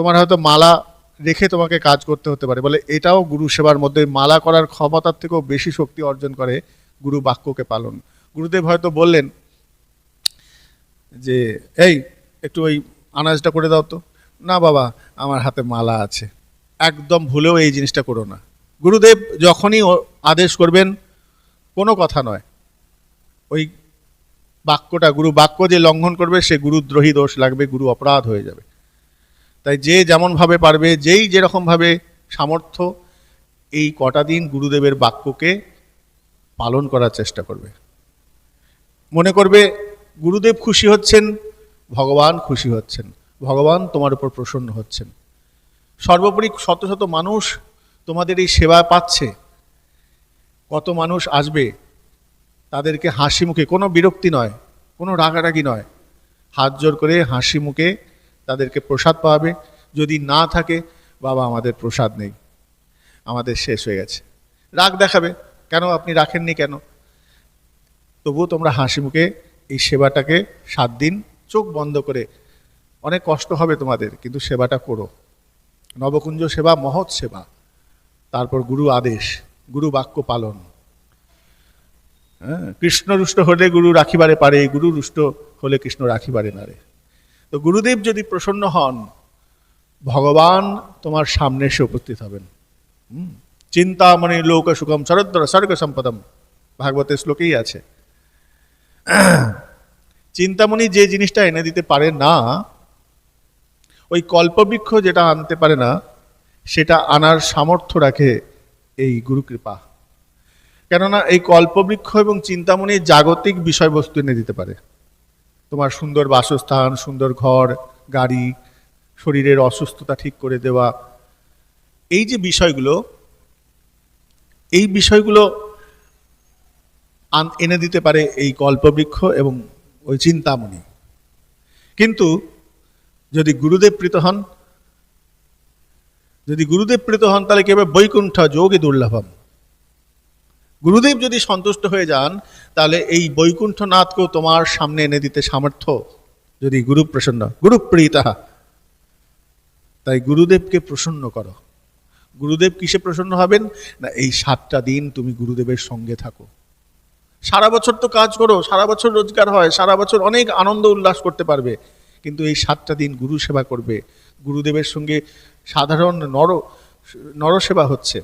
তোমার হয়তো মালা রেখে তোমাকে কাজ করতে হতে পারে। বলে এটাও গুরু সেবার মধ্যে মালা করার ক্ষমতার থেকেও বেশি শক্তি অর্জন করে গুরু বাক্যকে পালন। গুরুদেব হয়তো বললেন যে, এই, একটু ওই আনাজটা করে দাও তো। না বাবা, আমার হাতে মালা আছে। একদম ভুলেও এই জিনিসটা করো না। গুরুদেব যখনই আদেশ করবেন, কোনো কথা নয়। ওই বাক্যটা, গুরু বাক্য যে লঙ্ঘন করবে, সে গুরুদ্রোহী দোষ লাগবে, গুরু অপরাধ হয়ে যাবে। তাই যে যেমনভাবে পারবে, যেই যেরকমভাবে সামর্থ্য, এই কটা দিন গুরুদেবের বাক্যকে পালন করার চেষ্টা করবে। মনে করবে, গুরুদেব খুশি হচ্ছেন, ভগবান খুশি হচ্ছেন, ভগবান তোমার উপর প্রসন্ন হচ্ছেন। সর্বোপরি শত শত মানুষ তোমাদের এই সেবা পাচ্ছে। কত মানুষ আসবে, তাদেরকে হাসি মুখে কোনো বিরক্তি নয়, কোনো রাগারাগি নয়, হাত জোর করে হাসি মুখে তাদেরকে প্রসাদ পাওয়াবে। যদি না থাকে, বাবা আমাদের প্রসাদ নেই। আমাদের শেষ হয়ে গেছে। রাগ দেখাবে, কেন আপনি রাখেননি কেন? তবুও তোমরা হাসি মুখে এই সেবাটাকে সাত দিন চোখ বন্ধ করে, অনেক কষ্ট হবে তোমাদের, কিন্তু সেবাটা করো। নবকুঞ্জ সেবা, মহৎ সেবা। তারপর গুরু আদেশ, গুরু বাক্য পালন। হ্যাঁ কৃষ্ণ রুষ্ট হলে গুরু রাখিবারে পারে গুরু রুষ্ট হলে কৃষ্ণ রাখিবারে নারে তো গুরুদেব যদি প্রসন্ন হন, ভগবান তোমার সামনে এসে উপস্থিত হবেন। হুম। চিন্তামণি লোক সুখম শরদ্র স্বর্গ সম্পদম। ভাগবতের শ্লোকেই আছে। চিন্তামণি যে জিনিসটা এনে দিতে পারে না, ওই কল্পবৃক্ষ যেটা আনতে পারে না, সেটা আনার সামর্থ্য রাখে এই গুরুকৃপা। কেননা এই কল্পবৃক্ষ এবং চিন্তামণি জাগতিক বিষয়বস্তু এনে দিতে পারে। তোমার সুন্দর বাসস্থান, সুন্দর ঘর, গাড়ি, শরীরের অসুস্থতা ঠিক করে দেওয়া। এই যে বিষয়গুলো, এই বিষয়গুলো এনে দিতে পারে এই কল্পবৃক্ষ এবং ওই চিন্তামণি। কিন্তু যদি গুরুদেব প্রীত হন, যদি গুরুদেব প্রীত হন, তাহলে কেবল বৈকুণ্ঠ যোগে দুর্লভম? গুরুদেব যদি সন্তুষ্ট হয়ে যান, তাহলে এই বৈকুণ্ঠনাথকেও তোমার সামনে এনে দিতে সামর্থ্য যদি গুরু প্রসন্ন গুরু প্রীতা তাই গুরুদেবকে প্রসন্ন করো। গুরুদেব কিসে প্রসন্ন হবেন? না, এই সাতটা দিন তুমি গুরুদেবের সঙ্গে থাকো। সারা বছর তো কাজ করো, সারা বছর রোজগার হয়, সারা বছর অনেক আনন্দ উল্লাস করতে পারবে। কিন্তু এই সাতটা দিন গুরু সেবা করবে। গুরুদেবের সঙ্গে সাধারণ নর, নরসেবা হচ্ছে।